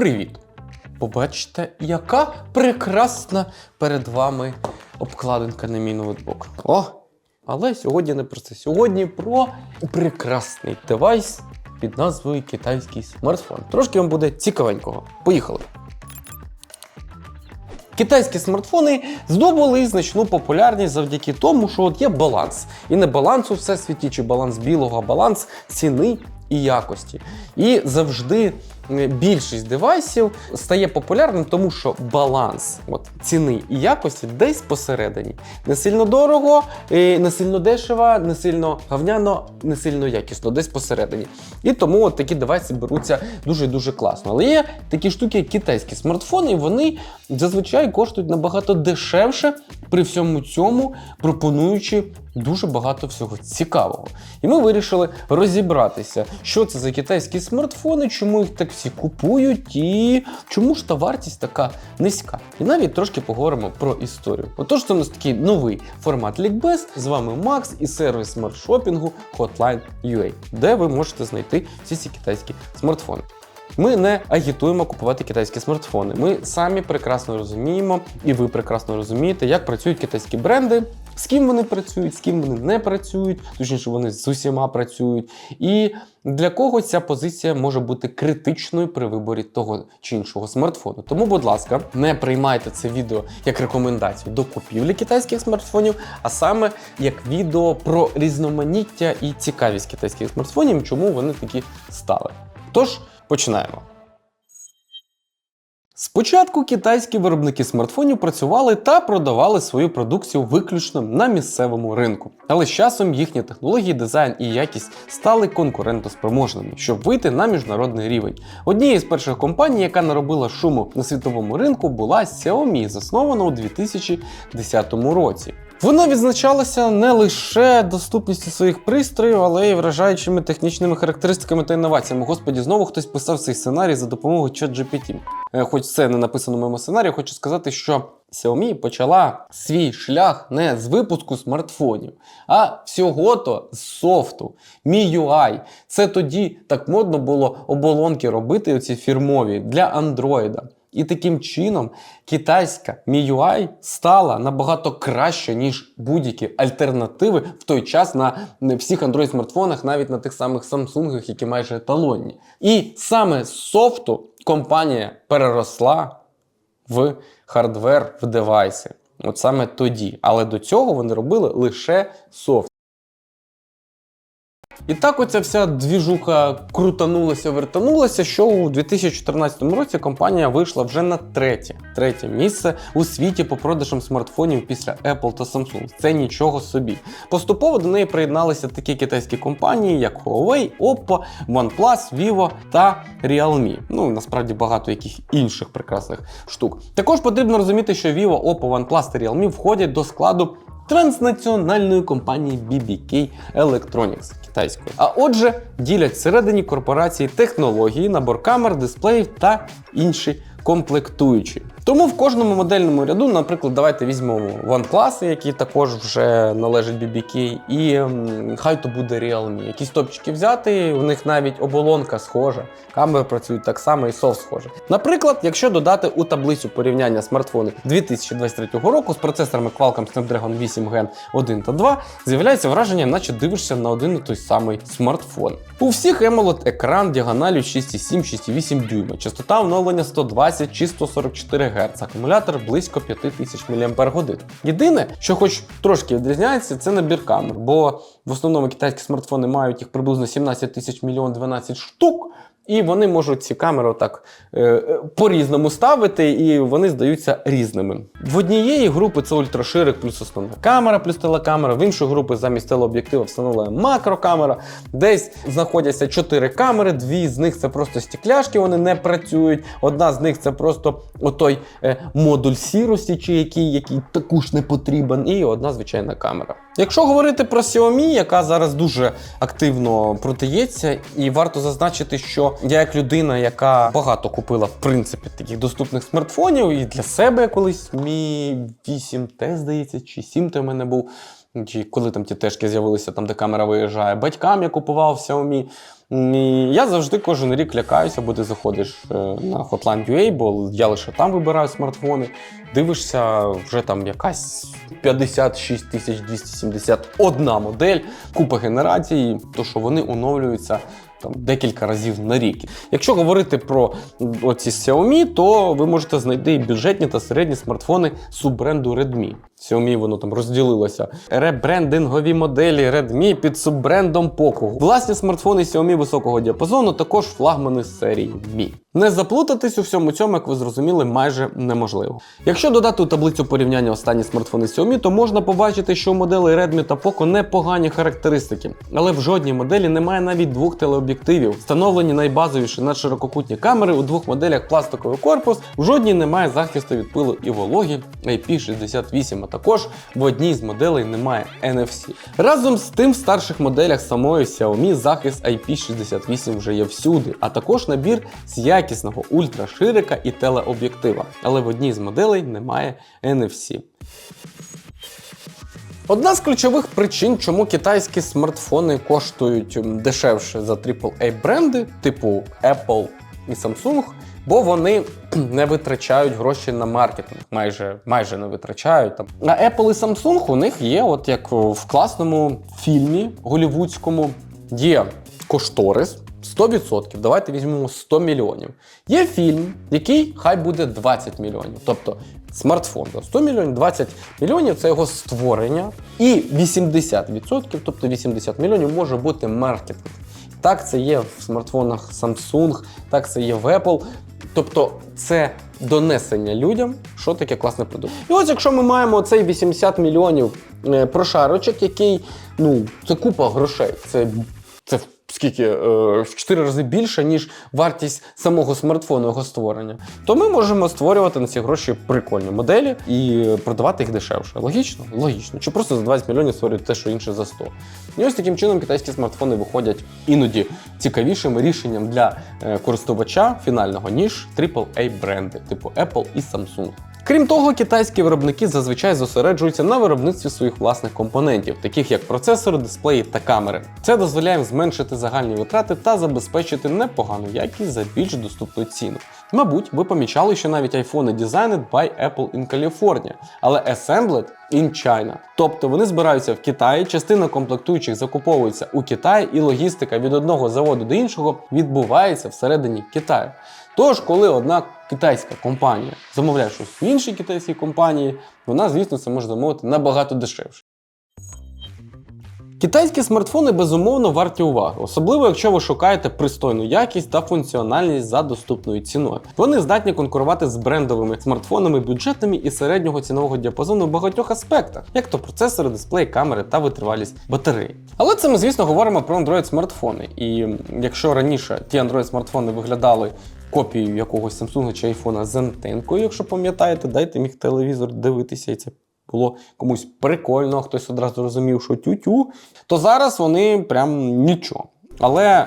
Привіт! Побачите, яка прекрасна перед вами обкладинка на мій ноутбук. О! Але сьогодні не про це. Сьогодні про прекрасний девайс під назвою китайський смартфон. Трошки вам буде цікавенького. Поїхали! Китайські смартфони здобули значну популярність завдяки тому, що от є баланс. І не баланс у всесвіті, чи баланс білого, а баланс ціни і якості. І завжди більшість девайсів стає популярним, тому що баланс от, ціни і якості десь посередині. Не сильно дорого, е, не сильно дешево, не сильно гавняно, не сильно якісно, десь посередині. І тому от такі девайси беруться дуже дуже класно. Але є такі штуки, як китайські смартфони, і вони зазвичай коштують набагато дешевше при всьому цьому, пропонуючи дуже багато всього цікавого. І ми вирішили розібратися, що це за китайські смартфони, чому їх так всі купують, і чому ж та вартість така низька. І навіть трошки поговоримо про історію. Отож, це у нас такий новий формат лікбез. З вами Макс і сервіс смарт-шопінгу Hotline.ua, де ви можете знайти всі ці китайські смартфони. Ми не агітуємо купувати китайські смартфони. Ми самі прекрасно розуміємо, і ви прекрасно розумієте, як працюють китайські бренди, з ким вони працюють, з ким вони не працюють, точніше, вони з усіма працюють. І для кого ця позиція може бути критичною при виборі того чи іншого смартфону. Тому, будь ласка, не приймайте це відео як рекомендацію до купівлі китайських смартфонів, а саме як відео про різноманіття і цікавість китайських смартфонів, чому вони такі стали. Тож. Починаємо. Спочатку китайські виробники смартфонів працювали та продавали свою продукцію виключно на місцевому ринку. Але з часом їхні технології, дизайн і якість стали конкурентоспроможними, щоб вийти на міжнародний рівень. Однією з перших компаній, яка наробила шуму на світовому ринку, була Xiaomi, заснована у 2010 році. Вона відзначалася не лише доступністю своїх пристроїв, але й вражаючими технічними характеристиками та інноваціями. Господі, знову хтось писав цей сценарій за допомогою ChatGPT. Е, Хоч це не написано в моєму сценарії, хочу сказати, що Xiaomi почала свій шлях не з випуску смартфонів, а всього-то з софту. MIUI. Це тоді так модно було оболонки робити, оці фірмові для Андроїда. І таким чином китайська MIUI стала набагато краще, ніж будь-які альтернативи в той час на всіх Android смартфонах, навіть на тих самих Samsung, які майже еталонні. І саме з софту компанія переросла в хардвер, в девайси. От саме тоді. Але до цього вони робили лише софт. І так оця вся двіжуха крутанулася, вертанулася, що у 2014 році компанія вийшла вже на третє, третє місце у світі по продажам смартфонів після Apple та Samsung. Це нічого собі. Поступово до неї приєдналися такі китайські компанії, як Huawei, Oppo, OnePlus, Vivo та Realme. Ну насправді багато яких інших прекрасних штук. Також потрібно розуміти, що Vivo, Oppo, OnePlus та Realme входять до складу транснаціональної компанії BBK Electronics китайської. А отже, ділять всередині корпорації технології, набор камер, дисплеїв та інші комплектуючі. Тому в кожному модельному ряду, наприклад, давайте візьмемо OnePlus, які також вже належать BBK, і хай то буде Realme. Якісь топчики взяти, у них навіть оболонка схожа, камери працюють так само і софт схоже. Наприклад, якщо додати у таблицю порівняння смартфони 2023 року з процесорами Qualcomm Snapdragon 8 Gen 1 та 2, з'являється враження, наче дивишся на один і той самий смартфон. У всіх AMOLED екран діагоналю 6,7-6,8 дюйма, частота оновлення 120 чи 144 Гц, акумулятор близько 5000 мАч. Єдине, що хоч трошки відрізняється, це набір камер, бо в основному китайські смартфони мають їх приблизно 17 тисяч мільйон 12 штук. І вони можуть ці камери отак е, е, по-різному ставити, і вони здаються різними. В однієї групи це ультраширик плюс основна камера, плюс телекамера, в іншої групи замість телеоб'єктива встановлена макрокамера. Десь знаходяться чотири камери, дві з них це просто стекляшки, вони не працюють. Одна з них це просто отой е, модуль сірості, чи який, який також не потрібен, і одна звичайна камера. Якщо говорити про Xiaomi, яка зараз дуже активно продається, і варто зазначити, що я як людина, яка багато купила в принципі таких доступних смартфонів, і для себе колись мій 8T, здається, чи 7T в мене був. Чи коли там ті тежки з'явилися, там де камера виїжджає. Батькам я купував Xiaomi. І я завжди кожен рік лякаюся, бо ти заходиш е, на Hotline.ua, бо я лише там вибираю смартфони. Дивишся, вже там якась 56 тисяч 271 модель, купа генерацій, то що вони оновлюються там декілька разів на рік. Якщо говорити про оці Xiaomi, то ви можете знайти і бюджетні та середні смартфони суббренду Redmi. Xiaomi воно там розділилося. Ребрендингові моделі Redmi під суббрендом Poco. Власні смартфони Xiaomi високого діапазону, також флагмани серії Mi. Не заплутатись у всьому цьому, як ви зрозуміли, майже неможливо. Якщо додати у таблицю порівняння останні смартфони Xiaomi, то можна побачити, що у моделей Redmi та Poco непогані характеристики, але в жодній моделі немає навіть двох телеоб'єктивів. Встановлені найбазовіші надширококутні камери у двох моделях пластиковий корпус, в жодній немає захисту від пилу і вологі IP68, а також в одній з моделей немає NFC. Разом з тим в старших моделях самої Xiaomi захист IP68 вже є всюди, а також набір з якісного ультраширика і телеоб'єктива. Але в одній з моделей немає NFC. Одна з ключових причин, чому китайські смартфони коштують дешевше за AAA бренди, типу Apple і Samsung, бо вони не витрачають гроші на маркетинг, майже, майже не витрачають там. А Apple і Samsung у них є, от як в класному фільмі голівудському, є кошторис. 100%, давайте візьмемо 100 мільйонів. Є фільм, який хай буде 20 мільйонів. Тобто смартфон за 100 мільйонів, 20 мільйонів це його створення, і 80%, тобто 80 мільйонів може бути маркетинг. Так це є в смартфонах Samsung, так це є в Apple. Тобто це донесення людям, що таке класний продукт. І ось якщо ми маємо цей 80 мільйонів е, прошарочок, який ну це купа грошей. Це, скільки е, в 4 рази більше, ніж вартість самого смартфону його створення, то ми можемо створювати на ці гроші прикольні моделі і продавати їх дешевше. Логічно? Логічно. Чи просто за 20 мільйонів створюють те, що інше за 100. І ось таким чином китайські смартфони виходять іноді цікавішим рішенням для е, користувача фінального, ніж AAA бренди, типу Apple і Samsung. Крім того, китайські виробники зазвичай зосереджуються на виробництві своїх власних компонентів, таких як процесори, дисплеї та камери. Це дозволяє зменшити загальні витрати та забезпечити непогану якість за більш доступну ціну. Мабуть, ви помічали, що навіть iPhone designed by Apple in California, але assembled in China. Тобто вони збираються в Китаї, частина комплектуючих закуповується у Китаї, і логістика від одного заводу до іншого відбувається всередині Китаю. Тож, коли одна китайська компанія замовляє щось в іншій китайській компанії, вона, звісно, це може замовити набагато дешевше. Китайські смартфони безумовно варті уваги, особливо якщо ви шукаєте пристойну якість та функціональність за доступною ціною. Вони здатні конкурувати з брендовими смартфонами бюджетними і середнього цінового діапазону в багатьох аспектах, як то процесори, дисплей, камери та витривалість батареї. Але це ми, звісно, говоримо про Android смартфони. І якщо раніше ті Android смартфони виглядали копією якогось Samsung чи iPhone з антенкою, якщо пам'ятаєте, дайте міг телевізор дивитися і це було комусь прикольно, хтось одразу розумів, що тю-тю, то зараз вони прям нічого. Але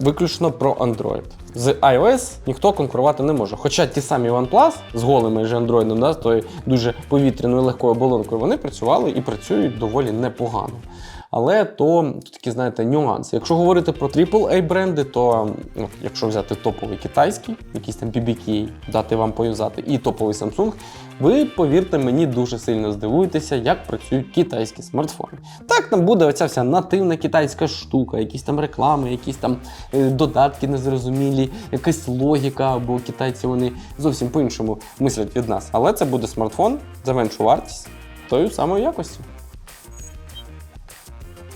виключно про Android. З iOS ніхто конкурувати не може. Хоча ті самі OnePlus з голими же Android, да, з тою дуже повітряною легкою оболонкою, вони працювали і працюють доволі непогано. Але то такі, знаєте, нюанси. Якщо говорити про AAA бренди, то ну, якщо взяти топовий китайський, якийсь там BBK, дати вам поюзати, і топовий Samsung, ви, повірте мені, дуже сильно здивуєтеся, як працюють китайські смартфони. Так, там буде оця вся нативна китайська штука, якісь там реклами, якісь там е, додатки незрозумілі, якась логіка, бо китайці вони зовсім по-іншому мислять від нас. Але це буде смартфон за меншу вартість тою самою якостю.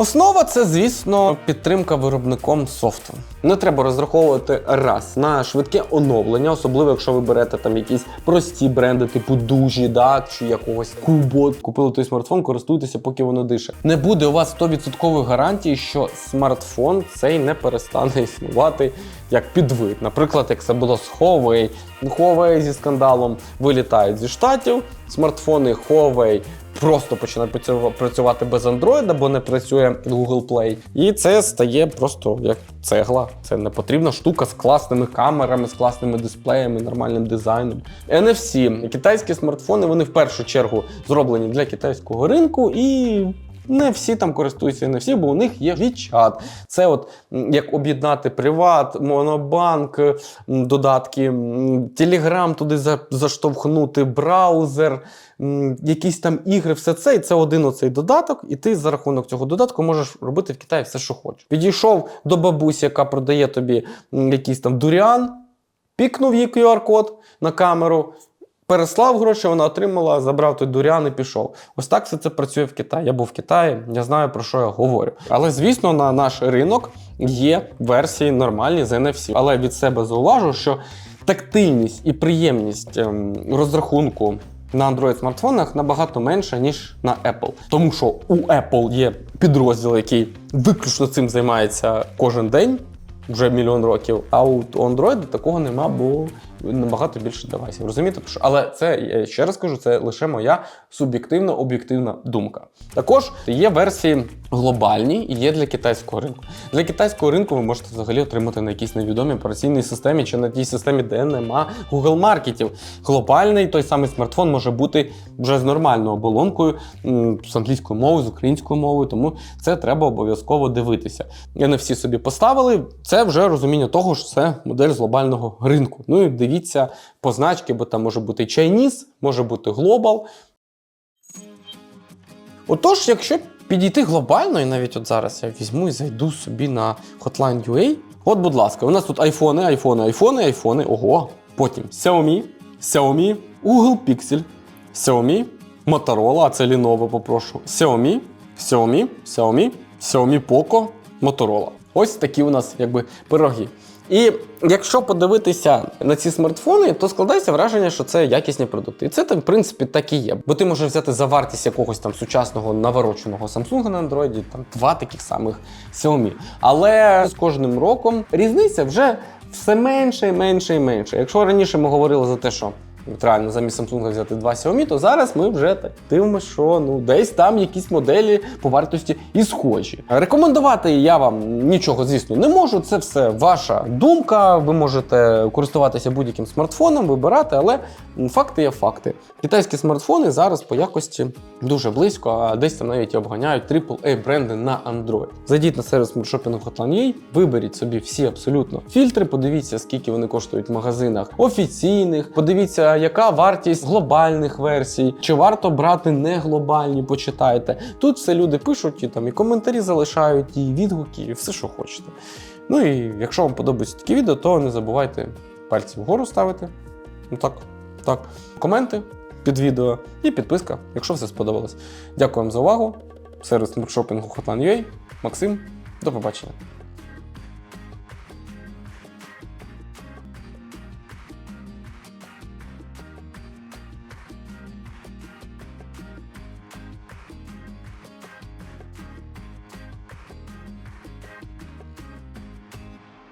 Основа це, звісно, підтримка виробником софту. Не треба розраховувати раз на швидке оновлення, особливо якщо ви берете там якісь прості бренди, типу Дужі, да, чи якогось Кубот. Купили той смартфон, користуйтеся, поки воно дише. Не буде у вас 100% гарантії, що смартфон цей не перестане існувати як підвид. Наприклад, як це було з Huawei. Huawei зі скандалом вилітають зі штатів, смартфони Huawei просто працю- працювати без Android, бо не працює Google Play. І це стає просто як цегла. Це не потрібна штука з класними камерами, з класними дисплеями, нормальним дизайном. NFC. Китайські смартфони вони в першу чергу зроблені для китайського ринку і. Не всі там користуються, не всі, бо у них є WeChat. Це от як об'єднати приват, монобанк, додатки, м, Telegram туди за- заштовхнути, браузер, якісь там ігри, все це. І це один оцей додаток, і ти за рахунок цього додатку можеш робити в Китаї все, що хочеш. Підійшов до бабусі, яка продає тобі якийсь там дуріан, пікнув їй QR-код на камеру. Переслав гроші, вона отримала, забрав той дурян і пішов. Ось так все це працює в Китаї. Я був в Китаї, я знаю про що я говорю. Але звісно, на наш ринок є версії нормальні з NFC. Але від себе зауважу, що тактильність і приємність ем, розрахунку на Android смартфонах набагато менша, ніж на Apple. Тому що у Apple є підрозділ, який виключно цим займається кожен день. Вже мільйон років, а у Android такого нема, бо набагато більше девайсів. Розумієте? Але це я ще раз кажу, це лише моя суб'єктивна, об'єктивна думка. Також є версії глобальні і є для китайського ринку. Для китайського ринку ви можете взагалі отримати на якійсь невідомій операційній системі чи на тій системі, де нема Google маркетів. Глобальний той самий смартфон може бути вже з нормальною оболонкою, з англійською мовою, з українською мовою, тому це треба обов'язково дивитися. NFC собі поставили. Це вже розуміння того, що це модель з глобального ринку. Ну і дивіться позначки, бо там може бути Chinese, може бути Global. Отож, якщо підійти глобально, і навіть от зараз я візьму і зайду собі на Hotline.ua. От, будь ласка, у нас тут айфони, айфони, айфони, айфони. Ого. Потім Xiaomi, Xiaomi, Google Pixel, Xiaomi, Motorola, а це Lenovo, попрошу. Xiaomi, Xiaomi, Xiaomi, Xiaomi Poco, Motorola. Ось такі у нас якби пироги. І якщо подивитися на ці смартфони, то складається враження, що це якісні продукти. І це там, в принципі, так і є. Бо ти можеш взяти за вартість якогось там сучасного навороченого Samsung на Android, там два таких самих Xiaomi. Але з кожним роком різниця вже все менше і менше і менше. Якщо раніше ми говорили за те, що От реально замість Samsung взяти два Xiaomi, то зараз ми вже так дивимося, що ну десь там якісь моделі по вартості і схожі. Рекомендувати я вам нічого, звісно, не можу. Це все ваша думка. Ви можете користуватися будь-яким смартфоном, вибирати, але факти є факти. Китайські смартфони зараз по якості дуже близько, а десь там навіть обганяють AAA бренди на Android. Зайдіть на сервіс маршопінгу Hotline.ua, виберіть собі всі абсолютно фільтри, подивіться, скільки вони коштують в магазинах офіційних. Подивіться, яка вартість глобальних версій, чи варто брати не глобальні, почитайте. Тут все люди пишуть, і там і коментарі залишають, і відгуки, і все, що хочете. Ну і якщо вам подобаються такі відео, то не забувайте пальці вгору ставити. Ну так, так. Коменти під відео і підписка, якщо все сподобалось. Дякую вам за увагу. Сервіс маршопінгу Hotline.ua. Максим, до побачення.